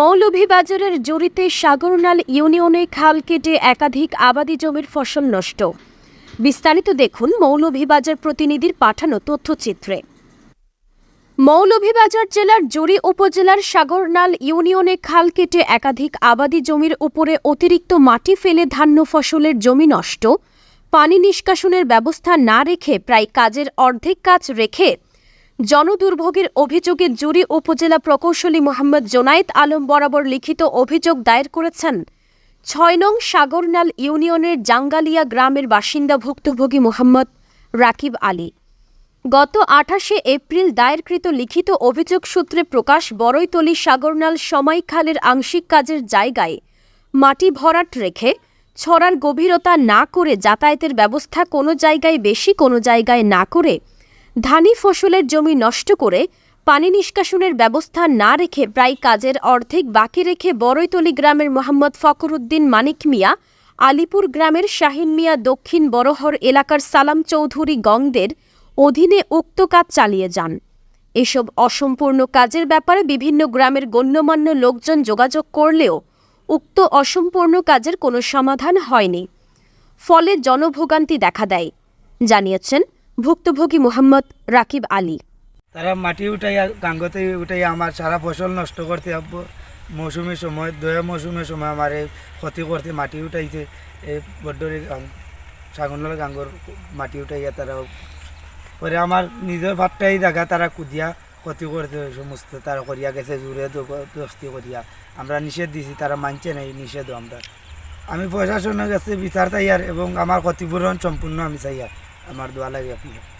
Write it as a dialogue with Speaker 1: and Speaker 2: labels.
Speaker 1: মৌলভীবাজারের জড়িতে সাগরনাল ইউনিয়নে খাল কেটে একাধিক আবাদি জমির ফসল নষ্ট। বিস্তারিত দেখুন মৌলভীবাজার প্রতিনিধির পাঠানো তথ্যচিত্রে। মৌলভীবাজার জেলার জুড়ি উপজেলার সাগরনাল ইউনিয়নে খাল কেটে একাধিক আবাদি জমির উপরে অতিরিক্ত মাটি ফেলে ধান্য ফসলের জমি নষ্ট। পানি নিষ্কাশনের ব্যবস্থা না রেখে প্রায় কাজের অর্ধেক কাজ রেখে জনদুর্ভোগের অভিযোগে জুরি উপজেলা প্রকৌশলী মোহাম্মদ জোনায়েত আলম বরাবর লিখিত অভিযোগ দায়ের করেছেন। ছয় নং সাগরনাল ইউনিয়নের জাঙ্গালিয়া গ্রামের বাসিন্দা ভুক্তভোগী মোহাম্মদ রাকিব আলী। গত আঠাশে এপ্রিল দায়েরকৃত লিখিত অভিযোগ সূত্রে প্রকাশ বড়ইতলী সাগরনাল সময়খালের আংশিক কাজের জায়গায় মাটি ভরাট রেখে ছড়ার গভীরতা না করে যাতায়াতের ব্যবস্থা কোনো জায়গায় বেশি, কোনো জায়গায় না করে ধানি ফসলের জমি নষ্ট করে পানি নিষ্কাশনের ব্যবস্থা না রেখে প্রায় কাজের অর্ধেক বাকি রেখে বড়ইতলী গ্রামের মোহাম্মদ ফখরুদ্দিন মানিক মিয়া, আলিপুর গ্রামের শাহিন মিয়া দক্ষিণ বড়হর এলাকার সালাম চৌধুরী গংদের অধীনে উক্ত কাজ চালিয়ে যান। এসব অসম্পূর্ণ কাজের ব্যাপারে বিভিন্ন গ্রামের গণ্যমান্য লোকজন যোগাযোগ করলেও উক্ত অসম্পূর্ণ কাজের কোনো সমাধান হয়নি। ফলে জনভোগান্তি দেখা দেয়, জানিয়েছেন ভুক্তভোগী মোহাম্মদ রাকিব আলী।
Speaker 2: তারা মাটি উঠাইয়া, গাঙ্গতে উঠাইয়া আমার সারা ফসল নষ্ট করতে মৌসুমের সময়, দয়া মৌসুমের সময় আমার এই ক্ষতি করতে মাটি উঠাইছে। এই বড্ডরে সাগরনাল গাঙ্গর মাটি উঠাইয়া তারা পরে আমার নিজের ভাতটাই দেখা তারা কুদিয়া ক্ষতি করতে সমস্ত। তারা করিয়া গেছে, জুড়ে দস্তি করিয়া। আমরা নিষেধ দিছি, তারা মানছে নাই নিষেধ আমরা। আমি প্রশাসনের কাছে বিচার চাইয়ার এবং আমার ক্ষতিপূরণ সম্পূর্ণ আমি চাইয়ার আমার দোয়া লাগে আপনার